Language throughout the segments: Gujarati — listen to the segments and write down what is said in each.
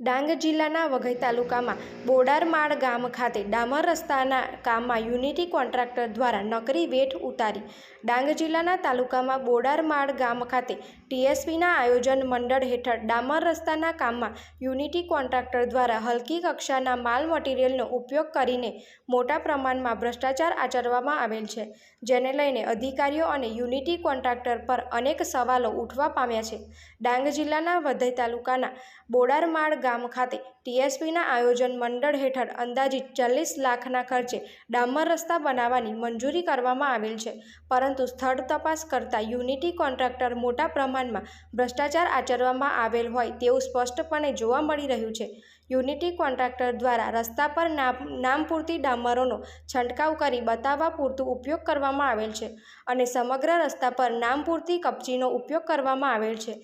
ડાંગ જિલ્લાના વઘઈ તાલુકામાં બોડારમાળ ગામ ખાતે ડામર રસ્તાના કામમાં યુનિટી કોન્ટ્રાક્ટર દ્વારા નકરી વેઠ ઉતારી. ડાંગ જિલ્લાના તાલુકામાં બોડારમાળ ગામ ખાતે ટીએસપીના આયોજન મંડળ હેઠળ ડામર રસ્તાના કામમાં યુનિટી કોન્ટ્રાક્ટર દ્વારા હલકી કક્ષાના માલ મટીરિયલનો ઉપયોગ કરીને મોટા પ્રમાણમાં ભ્રષ્ટાચાર આચરવામાં આવેલ છે, જેને લઈને અધિકારીઓ અને યુનિટી કોન્ટ્રાક્ટર પર અનેક સવાલો ઉઠવા પામ્યા છે. ડાંગ જિલ્લાના વઘઈ તાલુકાના બોડારમાળ ગામ ખાતે ટીએસપીના આયોજન મંડળ હેઠળ અંદાજિત ચાલીસ લાખના ખર્ચે ડામર રસ્તા બનાવવાની મંજૂરી કરવામાં આવેલ છે. પરંતુ સ્થળ તપાસ કરતા યુનિટી કોન્ટ્રાક્ટર મોટા પ્રમાણમાં ભ્રષ્ટાચાર આચરવામાં આવેલ હોય તેવું સ્પષ્ટપણે જોવા મળી રહ્યું છે. યુનિટી કોન્ટ્રાક્ટર દ્વારા રસ્તા પર નામ નામ પૂરતી ડામરોનો છંટકાવ કરી બતાવવા પૂરતું ઉપયોગ કરવામાં આવેલ છે અને સમગ્ર રસ્તા પર નામ પૂરતી કપચીનો ઉપયોગ કરવામાં આવેલ છે.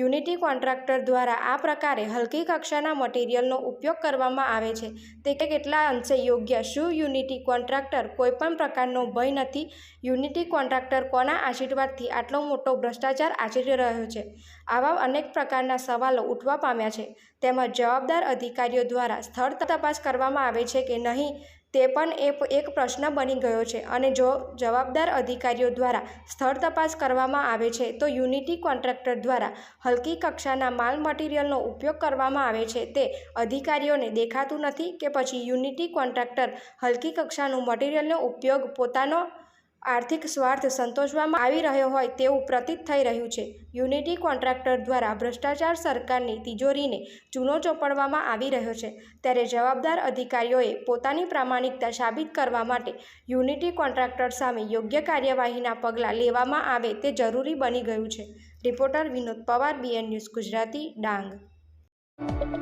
યુનિટી કોન્ટ્રાક્ટર દ્વારા આ પ્રકારે હલકી કક્ષાના મટીરિયલનો ઉપયોગ કરવામાં આવે છે. તે કેટલા અંશે યોગ્ય? શું યુનિટી કોન્ટ્રાક્ટર કોઈપણ પ્રકારનો ભય નથી? યુનિટી કોન્ટ્રાક્ટર કોના આશીર્વાદથી આટલો મોટો ભ્રષ્ટાચાર આચરી રહ્યો છે? આવા અનેક પ્રકારના સવાલો ઉઠવા પામ્યા છે. તેમજ જવાબદાર અધિકારીઓ દ્વારા સ્થળ તપાસ કરવામાં આવે છે કે નહીં? તે પણ એ એક પ્રશ્ન બની ગયો છે અને જો જવાબદાર અધિકારીઓ દ્વારા સ્થળ તપાસ કરવામાં આવે છે, તો યુનિટી કોન્ટ્રાક્ટર દ્વારા હલકી કક્ષાના માલ મટીરિયલનો ઉપયોગ કરવામાં આવે છે. તે અધિકારીઓને દેખાતું નથી કે પછી યુનિટી કોન્ટ્રાક્ટર હલકી કક્ષાનું મટીરિયલનો ઉપયોગ પોતાનો આર્થિક સ્વાર્થ સંતોષવામાં આવી રહ્યો હોય તેવું પ્રતીત થઈ રહ્યું છે. યુનિટી કોન્ટ્રાક્ટર દ્વારા ભ્રષ્ટાચાર સરકારની તિજોરીને ચૂનો ચોપડવામાં આવી રહ્યો છે. ત્યારે જવાબદાર અધિકારીઓએ પોતાની પ્રામાણિકતા સાબિત કરવા માટે યુનિટી કોન્ટ્રાક્ટર સામે યોગ્ય કાર્યવાહીના પગલાં લેવામાં આવે તે જરૂરી બની ગયું છે. Reporter Vinod Pawar BN news Gujarati, Dang.